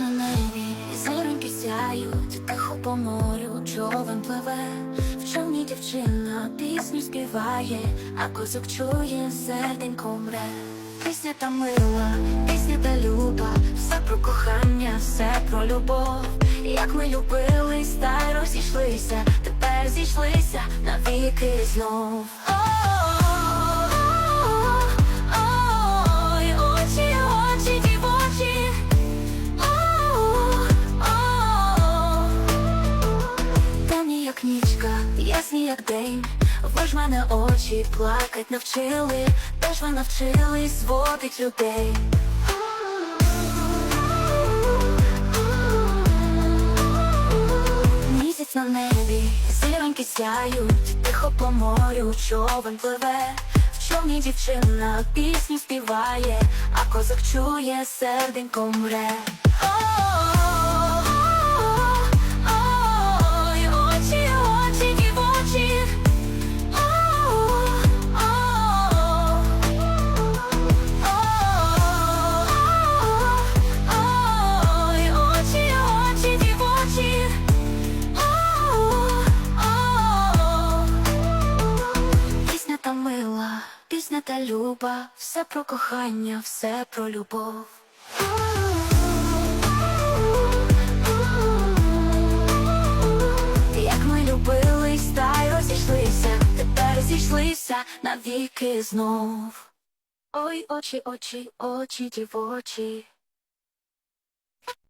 на небі, і зореньки сяють, тихо по морю, човен пливе, в човні дівчина пісню співає, а козок чує, серденько мре. Пісня та мила, пісня та люба, все про кохання, все про любов. Як ми любились, та й розійшлися, тепер зійшлися навіки знов. Ясні, як день. Ви ж мене очі плакать навчили, де ж ви навчились зводить людей. Місяць на небі, зіроньки сяють, тихо по морю човен пливе, в човні дівчина пісню співає, а козак чує, серденько мре. Та люба, все про кохання, все про любов. Як ми любились, та й розійшлися, тепер зійшлися навіки знов. Ой, очі, очі, очі, дівочі.